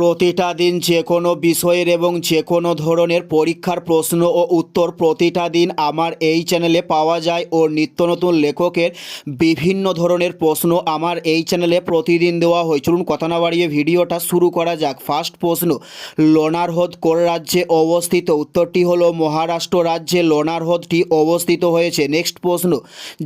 প্রতিটা দিন যে কোনো বিষয়ের এবং যে কোনো ধরনের পরীক্ষার প্রশ্ন ও উত্তর প্রতিটা দিন আমার এই চ্যানেলে পাওয়া যায় ও নিত্য নতুন লেখকের বিভিন্ন ধরনের প্রশ্ন আমার এই চ্যানেলে প্রতিদিন দেওয়া হয়। চলুন কথা না বাড়িয়ে ভিডিওটা শুরু করা যাক। ফার্স্ট প্রশ্ন লোনারহ্রদ কোন রাজ্যে অবস্থিত? উত্তরটি হলো মহারাষ্ট্র রাজ্যে লোনারহ্রদটি অবস্থিত হয়েছে। নেক্সট প্রশ্ন,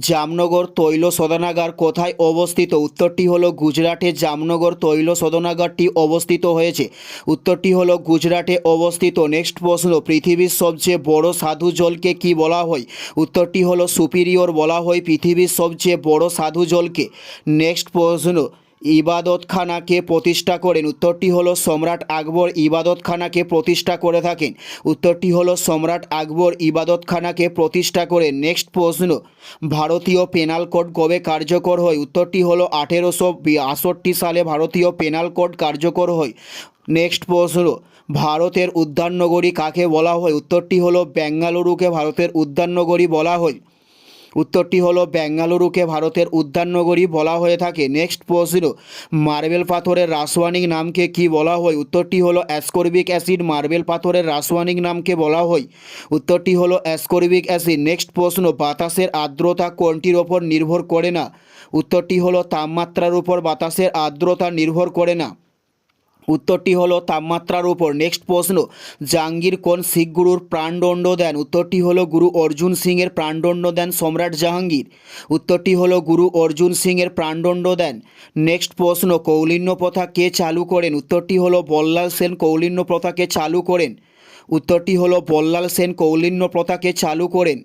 জামনগর তৈল শোধনাগার কোথায় অবস্থিত? উত্তরটি হলো গুজরাটে জামনগর তৈল শোধনাগারটি অবস্থিত হয়েছে। উত্তরটি হল, গুজরাটে অবস্থিত নেক্সট প্রশ্ন, পৃথিবীর সবচেয়ে বড় সাধু জলকে কি বলা হয়? উত্তরটি হল, সুপিরিয়র বলা হয় পৃথিবীর সবচেয়ে বড় সাধু জলকে। নেক্সট প্রশ্ন ইবাদতখানাকে প্রতিষ্ঠা করেন। উত্তরটি হলো সম্রাট আকবর ইবাদতখানাকে প্রতিষ্ঠা করে থাকেন। উত্তরটি হলো সম্রাট আকবর ইবাদতখানাকে প্রতিষ্ঠা করে নেক্সট প্রশ্ন। ভারতীয় পেনাল কোড কবে কার্যকর হয়? উত্তরটি হলো আঠেরোশো আষট্টি সালে ভারতীয় পেনাল কোড কার্যকর হয়। নেক্সট প্রশ্ন। ভারতের উদ্যাননগরী কাকে বলা হয়? উত্তরটি হলো বেঙ্গালুরুকে ভারতের উদ্যাননগরী বলা হয়। উত্তরটি হলো, বেঙ্গালুরুকে ভারতের উদ্যাননগরী বলা হয়ে থাকে। নেক্সট প্রশ্ন, মার্বেল পাথরের রাসায়নিক নামকে কি বলা হয়? উত্তরটি হলো, অ্যাসকর্বিক অ্যাসিড। মার্বেল পাথরের রাসায়নিক নামকে বলা হয়। উত্তরটি হলো, অ্যাসকর্বিক অ্যাসিড। নেক্সট প্রশ্ন, বাতাসের আর্দ্রতা কোনটির ওপর নির্ভর করে না? উত্তরটি হলো, তাপমাত্রার উপর বাতাসের আর্দ্রতা নির্ভর করে না। উত্তরটি হলো তাপমাত্রার উপর। নেক্সট প্রশ্ন, জাহাঙ্গীর কোন শিখ গুরুর প্রাণদণ্ড দেন? উত্তরটি হলো গুরু অর্জুন সিংয়ের প্রাণদণ্ড দেন সম্রাট জাহাঙ্গীর। উত্তরটি হলো গুরু অর্জুন সিংয়ের প্রাণদণ্ড দেন। নেক্সট প্রশ্ন, কৌলিন্য প্রথা কে চালু করেন? উত্তরটি হলো বল্লাল সেন কৌলিন্য প্রথাকে চালু করেন। উত্তরটি হলো বল্লাল সেন কৌলিন্য প্রথাকে চালু করেন।